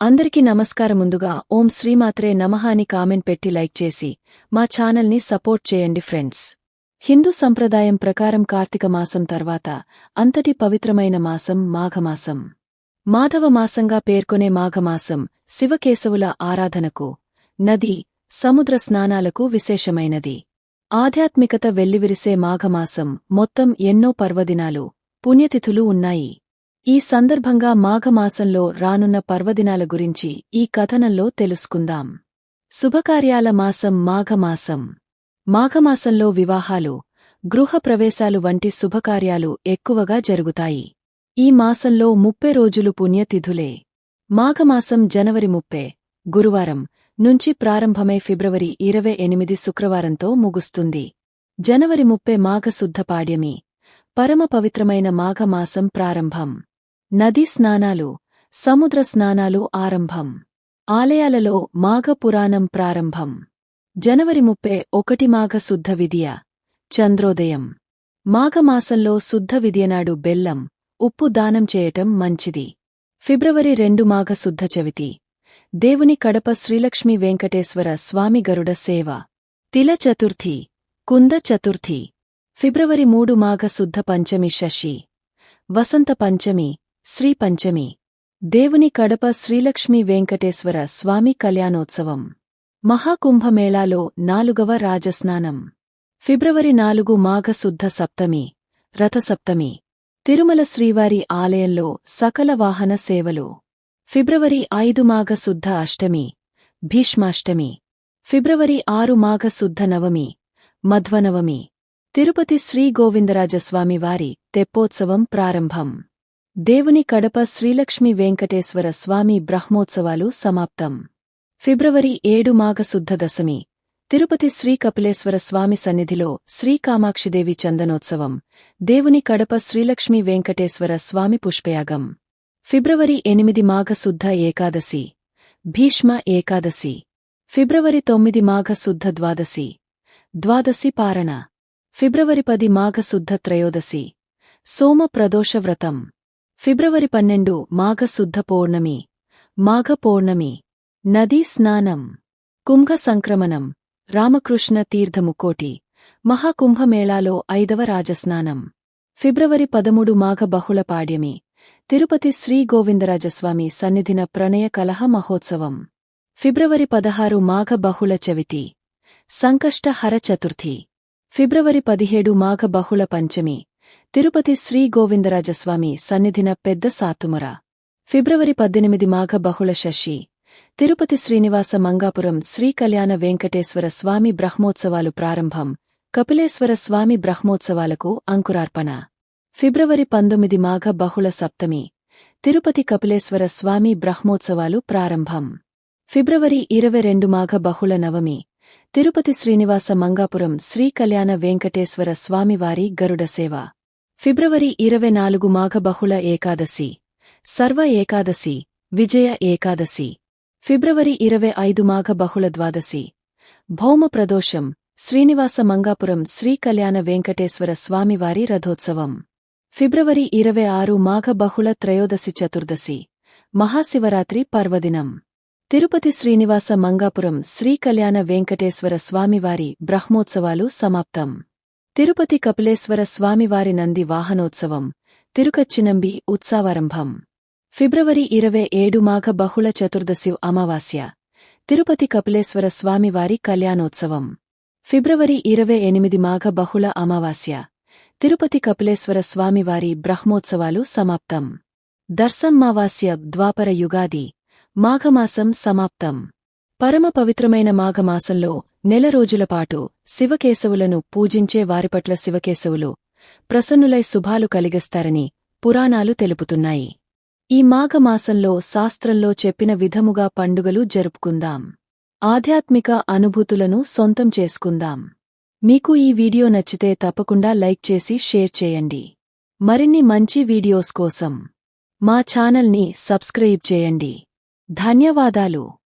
అందరికీ నమస్కారం ముందుగా ఓం శ్రీమాత్రే నమః అని కామెంట్ పెట్టి లైక్ చేసి మా ఛానల్ని సపోర్ట్ చేయండి ఫ్రెండ్స్. హిందూ సంప్రదాయం ప్రకారం కార్తీక మాసం తర్వాత అంతటి పవిత్రమైన మాసం మాఘమాసం. మాధవ మాసంగా పేర్కొనే మాఘమాసం శివకేశవుల ఆరాధనకు నది సముద్ర స్నానాలకు విశేషమైనది. ఆధ్యాత్మికత వెల్లివిరిసే మాఘమాసం మొత్తం ఎన్నో పర్వదినాలు పుణ్యతిథులు ఉన్నాయి. ఈ సందర్భంగా మాఘమాసంలో రానున్న పర్వదినాల గురించి ఈ కథనంలో తెలుసుకుందాం. శుభకార్యాల మాసం మాఘమాసం. మాఘమాసంలో వివాహాలు గృహప్రవేశాలు వంటి శుభకార్యాలు ఎక్కువగా జరుగుతాయి. ఈ మాసంలో ముప్పై రోజులు పుణ్యతిథులే. మాఘమాసం జనవరి ముప్పై గురువారం నుంచి ప్రారంభమై ఫిబ్రవరి ఇరవై ఎనిమిది శుక్రవారంతో ముగుస్తుంది. జనవరి ముప్పై మాఘశుద్ధ పాడ్యమి పరమ పవిత్రమైన మాఘమాసం ప్రారంభం. నదీ స్నానాలు సముద్ర స్నానాలు ఆరంభం. ఆలయాలలో మాఘ పురాణం ప్రారంభం. జనవరి ముప్పై ఒకటి మాఘ శుద్ధ విద్య చంద్రోదయం. మాఘమాసంలో శుద్ధ విద్యనాడు బెల్లం ఉప్పు దానం చేయటం మంచిది. ఫిబ్రవరి రెండు మాఘ శుద్ధ చవితి. దేవుని కడప శ్రీలక్ష్మీ వెంకటేశ్వర స్వామి గరుడ సేవ. తిల చతుర్థి కుంద చతుర్థి. ఫిబ్రవరి మూడు మాఘ శుద్ధ పంచమి శశి. వసంత పంచమి శ్రీ పంచమి దేవుని కడప శ్రీలక్ష్మీ వెంకటేశ్వర స్వామి కళ్యాణోత్సవం. మహాకుంభమేళాలో నాలుగవ రాజస్నానం. ఫిబ్రవరి నాలుగు మాఘశుద్ధ సప్తమి రథసప్తమి. తిరుమల శ్రీవారి ఆలయంలో సకల వాహన సేవలు. ఫిబ్రవరి ఐదు మాఘశుద్ధ అష్టమి భీష్మాష్టమి. ఫిబ్రవరి ఆరు మాఘశుద్ధ నవమి మధ్వనవమి. తిరుపతి శ్రీ గోవిందరాజస్వామివారి తెప్పోత్సవం ప్రారంభం. దేవుని కడప శ్రీలక్ష్మి వెంకటేశ్వర స్వామి బ్రహ్మోత్సవాలు సమాప్తం. ఫిబ్రవరి ఏడు మాఘశుద్ధ దశమి తిరుపతి శ్రీ కపిలేశ్వర స్వామి సన్నిధిలో శ్రీకామాక్షిదేవి చందనోత్సవం దేవుని కడప శ్రీలక్ష్మి వెంకటేశ్వర స్వామి పుష్పయాగం. ఫిబ్రవరి ఎనిమిది మాఘశుద్ధ ఏకాదశి భీష్మ ఏకాదశి. ఫిబ్రవరి తొమ్మిది మాఘశుద్ధ ద్వాదశి ద్వాదశి పారణ. ఫిబ్రవరి పది మాఘశుద్ధ త్రయోదశి సోమ ప్రదోష వ్రతం. ఫిబ్రవరి పన్నెండు మాఘశుద్ధ పౌర్ణమి. మాఘ పౌర్ణమి. నదీ స్నానం. కుంభ సంక్రమణం. రామకృష్ణ తీర్థముకోటి మహాకుంభమేళాలో ఐదవ రాజస్నానం. ఫిబ్రవరి పదమూడు మాఘ బహుళ పాడ్యమి. తిరుపతి శ్రీ గోవిందరాజస్వామి సన్నిధిన ప్రణయ కలహ మహోత్సవం. ఫిబ్రవరి పదహారు మాఘ బహుళ చవితి. సంకష్ట హర చతుర్థి. ఫిబ్రవరి పదిహేడు మాఘ బహుళ పంచమి. తిరుపతి శ్రీ గోవిందరాజస్వామి సన్నిధిన పెద్ద సాతుమర. ఫిబ్రవరి పద్దెనిమిది మాఘ బహుళ శశి. తిరుపతి శ్రీనివాస మంగాపురం శ్రీ కళ్యాణ వెంకటేశ్వర స్వామి బ్రహ్మోత్సవాలు ప్రారంభం. కపిలేశ్వర స్వామి బ్రహ్మోత్సవాలకు అంకురార్పణ. ఫిబ్రవరి పంతొమ్మిది మాఘ బహుళ సప్తమి. తిరుపతి కపిలేశ్వర స్వామి బ్రహ్మోత్సవాలు ప్రారంభం. ఫిబ్రవరి ఇరవై రెండు మాఘ బహుళ నవమి. తిరుపతి శ్రీనివాస మంగాపురం శ్రీ కళ్యాణ వెంకటేశ్వర స్వామివారి గరుడ సేవ. ఫిబ్రవరి ఇరవై నాలుగు మాఘ బహుళ ఏకాదశి. సర్వ ఏకాదశి విజయ ఏకాదశి. ఫిబ్రవరి ఇరవై ఐదు మాఘ బహుళ ద్వాదశి. భౌమ ప్రదోషం శ్రీనివాస మంగాపురం శ్రీ కళ్యాణ వెంకటేశ్వర స్వామివారి రథోత్సవం. ఫిబ్రవరి ఇరవై ఆరు మాఘ బహుళ త్రయోదశి చతుర్దశి మహాశివరాత్రి పర్వదినం. తిరుపతి శ్రీనివాస మంగాపురం శ్రీ కళ్యాణ వెంకటేశ్వర స్వామివారి బ్రహ్మోత్సవాలు సమాప్తం. తిరుపతి కపిలేశ్వర స్వామివారి నంది వాహనోత్సవం తిరుకచ్చినంబి ఉత్సవారంభం. ఫిబ్రవరి ఇరవై ఏడు మాఘ బహుళ చతుర్దశి అమావాస్య తిరుపతి కపిలేశ్వర స్వామివారి కళ్యాణోత్సవం. ఫిబ్రవరి ఇరవై ఎనిమిది మాఘ బహుళ అమావాస్య తిరుపతి కపిలేశ్వర స్వామివారి బ్రహ్మోత్సవాలు సమాప్తం. దర్శమ్మావాస్య ద్వాపర యుగాది మాఘమాసం సమాప్తం. పరమ పవిత్రమైన మాఘమాసంలో నెల రోజులపాటు శివకేశవులను పూజించే వారిపట్ల శివకేశవులు ప్రసన్నులై శుభాలు కలిగిస్తారని పురాణాలు తెలుపుతున్నాయి. ఈ మాఘమాసంలో శాస్త్రంలో చెప్పిన విధముగా పండుగలు జరుపుకుందాం. ఆధ్యాత్మిక అనుభూతులను సొంతం చేసుకుందాం. మీకు ఈ వీడియో నచ్చితే తప్పకుండా లైక్ చేసి షేర్ చేయండి. మరిన్ని మంచి వీడియోస్ కోసం మా ఛానల్ని సబ్స్క్రైబ్ చేయండి. ధన్యవాదాలు.